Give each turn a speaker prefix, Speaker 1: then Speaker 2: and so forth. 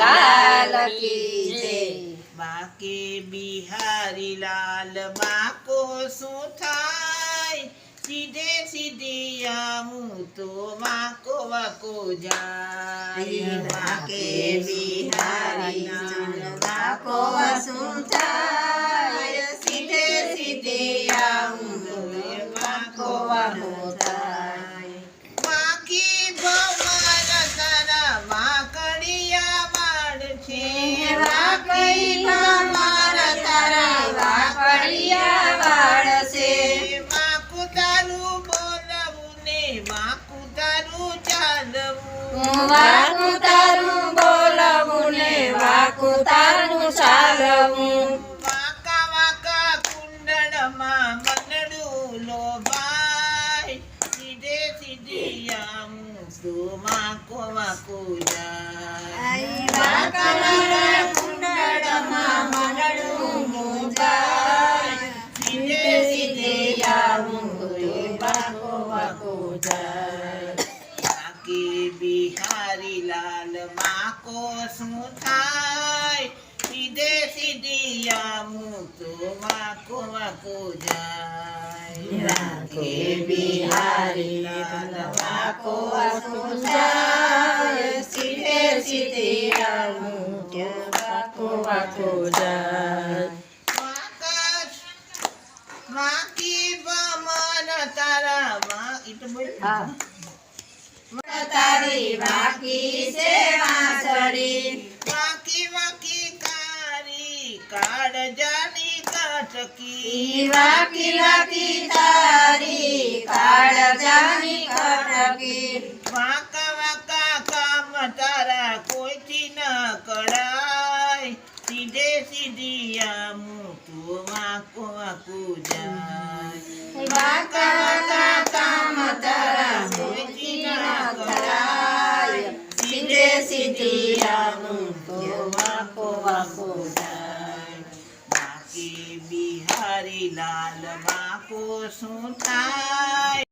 Speaker 1: લાલ કી જય.
Speaker 2: બાકે બિહારી લાલ બાકો શું થાય? સીધે સીધી આવું તો વાકો વાકો જાય.
Speaker 1: બાકે બિહારી લાલ બાકો વાકુ
Speaker 2: તારું બોલવું ને વાકુ તારું ચાલવું
Speaker 1: વાકુ વાકુ
Speaker 2: કુંડળમાં મનડું લોભાય સીધે સીધી તો વાકો વાકો જાય
Speaker 1: વાકા વાકા જાય
Speaker 2: બાકી બિહારી લાલ માકો શું થાય. સીધે સીધી આવું તો વાકો વાકો જાય.
Speaker 1: રાખે બિહારી લાલ જાય. સીધે સીધે તો જાય.
Speaker 2: બમન તારા
Speaker 1: હા. તારી વાકી છે વાંસળી
Speaker 2: વાકી વાકી તારી કાળજાની કાટકી
Speaker 1: વાકી વાકી તારી કાળજાની કટકી
Speaker 2: વાકા વાકા કામ તારા કોઈથી ન કળાય સીધે સીધી આમું તું વાકો વાકુ જાય
Speaker 1: વાકા
Speaker 2: બાકી બિહારી લાલ વાકો શું થાય.